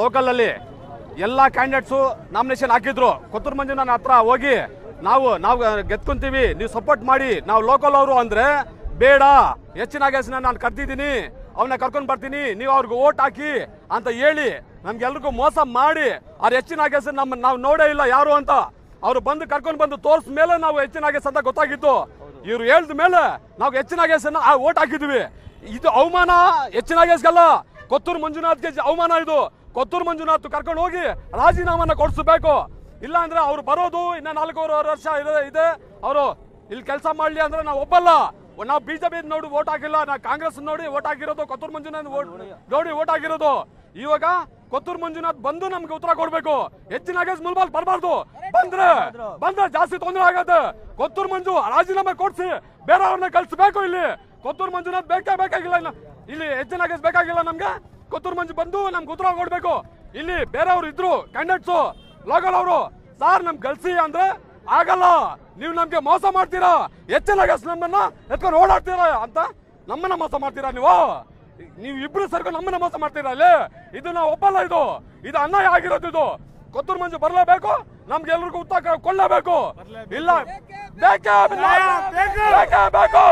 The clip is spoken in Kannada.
ಲೋಕಲ್ ಅಲ್ಲಿ ಎಲ್ಲ ಕ್ಯಾಂಡಿಡೇಟ್ಸು ನಾಮಿನೇಷನ್ ಹಾಕಿದ್ರು. ಕೊತ್ತೂರು ಮಂಜು ನನ್ನ ಹತ್ರ ಹೋಗಿ ನಾವು ನಾವು ಗೆದ್ಕೊಂತೀವಿ, ನೀವು ಸಪೋರ್ಟ್ ಮಾಡಿ, ನಾವು ಲೋಕಲ್ ಅವರು ಅಂದ್ರೆ ಬೇಡ. ಹೆಚ್ಚಿನ ನಾಗೇಶನ ನಾನು ಕರ್ತಿದ್ದೀನಿ ಅವನ್ನ ಕರ್ಕೊಂಡು ಬರ್ತೀನಿ, ನೀವು ಅವ್ರಿಗೆ ಓಟ್ ಹಾಕಿ ಅಂತ ಹೇಳಿ ನಮ್ಗೆಲ್ರಿಗೂ ಮೋಸ ಮಾಡಿ, ಅವ್ರು ಹೆಚ್ಚಿನ ಗ್ಯಾಸ್ ನಮ್ಮ ನಾವು ನೋಡೇ ಇಲ್ಲ ಯಾರು ಅಂತ ಅವ್ರು ಬಂದು ಕರ್ಕೊಂಡು ಬಂದು ತೋರ್ಸ್ ಮೇಲೆ ನಾವು ಹೆಚ್ಚಿನ ಗ್ಯಾಸ್ ಅಂತ ಗೊತ್ತಾಗಿತ್ತು. ಇವ್ರು ಹೇಳಿದ ಮೇಲೆ ನಾವು ಹೆಚ್ಚಿನ ಆ ಓಟ್ ಹಾಕಿದ್ವಿ. ಇದು ಅವಮಾನ, ಹೆಚ್ಚಿನ ನಾಗೇಶ್ಗಲ್ಲ ಕೊತ್ತೂರು ಮಂಜುನಾಥ್ಗೆ ಅವಮಾನ ಇದು. ಕೊತ್ತೂರು ಮಂಜುನಾಥ್ ಕರ್ಕೊಂಡು ಹೋಗಿ ರಾಜೀನಾಮನ್ನ ಕೊಡಿಸಬೇಕು. ಇಲ್ಲ ಅಂದ್ರೆ ಅವ್ರು ಬರೋದು ಇನ್ನ ನಾಲ್ಕೂವರೆ ವರ್ಷ ಇದೆ ಅವರು ಇಲ್ಲಿ ಕೆಲಸ ಮಾಡ್ಲಿ ಅಂದ್ರೆ ನಾವು ಒಪ್ಪಲ್ಲ. ನಾವು ಬಿಜೆಪಿ ನೋಡಿ ಓಟ್ ಹಾಕಿಲ್ಲ, ನಾವು ಕಾಂಗ್ರೆಸ್ ನೋಡಿ ಓಟ್ ಹಾಕಿರೋದು, ಕೊತ್ತೂರು ಮಂಜುನಾಥ್ ನೋಡಿ ಓಟ್ ಹಾಕಿರೋದು. ಇವಾಗ ಕೊತ್ತೂರು ಮಂಜುನಾಥ್ ಬಂದು ನಮ್ಗೆ ಉತ್ತರ ಕೊಡ್ಬೇಕು. ಹೆಚ್ಚಿನ ಮುಲ್ಬಾಲ್ ಬರಬಾರ್ದು. ಬಂದ್ರೆ ಬಂದ್ರೆ ಜಾಸ್ತಿ ತೊಂದರೆ ಆಗತ್ತೆ. ಕೊತ್ತೂರು ಮಂಜು ರಾಜೀನಾಮೆ ಕೊಡ್ಸಿ ಬೇರೆಯವ್ರನ್ನ ಕಳಿಸ್ಬೇಕು ಇಲ್ಲಿ. ಕೊತ್ತೂರು ಮಂಜುನಾಥ್ ಬೇಕೇ ಬೇಕಾಗಿಲ್ಲ. ಇಲ್ಲಿ ಹೆಚ್ಚಿನ ಬೇಕಾಗಿಲ್ಲ ನಮ್ಗೆ. ಕೊತ್ತೂರು ಮಂಜು ಬಂದು ನಮ್ಗೆ ಉತ್ತರ ಕೊಡ್ಬೇಕು ಇಲ್ಲಿ ಬೇರೆಯವ್ರು ಇದ್ರು ಕ್ಯಾಂಡಿಡೇಟ್ಸು ಲೋಕಲ್ ಅವರು ಸಾರ್ ನಮ್ಗೆ ಕಳ್ಸಿ ಅಂದ್ರೆ ಆಗಲ್ಲ ನೀವು ನಮ್ಗೆ ಮೋಸ ಮಾಡ್ತೀರಾ ಹೆಚ್ಚಿನ ನಮ್ಮನ್ನ ಎತ್ಕೊಂಡು ಓಡಾಡ್ತೀರಾ ಅಂತ ನಮ್ಮನ್ನ ಮೋಸ ಮಾಡ್ತೀರಾ ನೀವು ನೀವು ಇಬ್ರು ಸರ್ಕೊಂಡು ನಮ್ಮನ್ನ ಮೋಸ ಮಾಡ್ತೀರಾ ಅಲ್ಲಿ ಇದು ನಾವು ಒಪ್ಪಲ್ಲ ಇದು ಇದು ಅನ್ಯಾಯ ಆಗಿರೋದು ಇದು ಕೊತ್ತೂರು ಮಂಜು ಬರಲೇಬೇಕು ನಮ್ಗೆ ಎಲ್ರಿಗೂ ಉತ್ತರ ಕೊಡಲೇಬೇಕು ಇಲ್ಲ ಬೇಕೇ ಬೇಕು